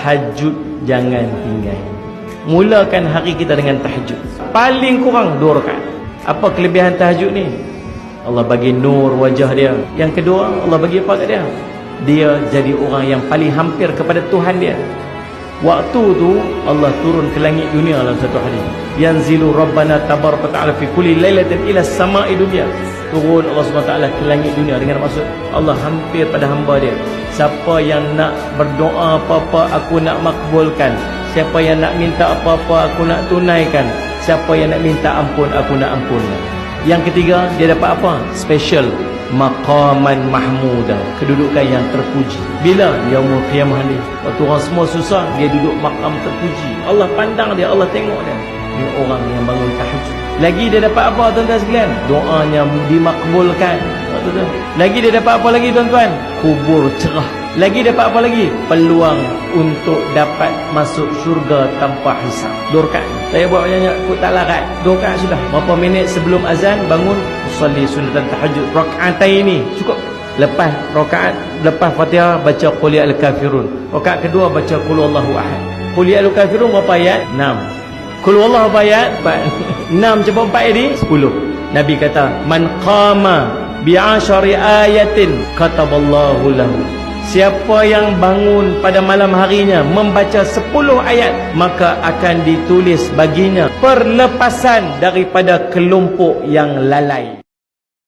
tahajud jangan tinggal. Mulakan hari kita dengan tahajud. Paling kurang dua rakaat. Apa kelebihan tahajud ni? Allah bagi nur wajah dia. Yang kedua Allah bagi apa kat dia? Dia jadi orang yang paling hampir kepada Tuhan dia waktu tu Allah turun ke langit dunia dalam satu hari yanzilu rabbana tabaraka ta'ala fi kulli lailatin ila sama'i dunia. Turun Allah SWT ke langit dunia dengan maksud Allah hampir pada hamba dia. Siapa yang nak berdoa apa-apa aku nak makbulkan. Siapa yang nak minta apa-apa aku nak tunaikan. Siapa yang nak minta ampun aku nak ampunkan yang ketiga dia dapat apa? Special maqaman mahmuda kedudukan yang terpuji. Bila? Yaumul qiyamah ni. Waktu orang semua susah dia duduk makam terpuji. Allah pandang dia Allah tengok dia. Ni orang yang bangun tahajud. Lagi dia dapat apa tuan-tuan sekalian? Doanya dimakbulkan. Waktu tu lagi dia dapat apa lagi tuan-tuan? Kubur cerah. Lagi dapat apa lagi? Peluang untuk dapat masuk syurga tanpa hisab dua rakaat. Saya buat banyak aku tak larat. Dua rakaat sudah. Berapa minit sebelum azan bangun usalli sunatan tahajud rakaat ini. Cukup. Lepas rakaat lepas fatihah baca qul ya al-kafirun. Rakaat kedua baca qul wallahu ahad. Qul ya al-kafirun berapa ayat? 6 qul wallahu ayat? 6 cepat 4 ini? 10 nabi kata man qama bi ashari ayatin kataballahu lahu. Siapa yang bangun pada malam harinya membaca 10 ayat maka akan ditulis baginya perlepasan daripada kelompok yang lalai.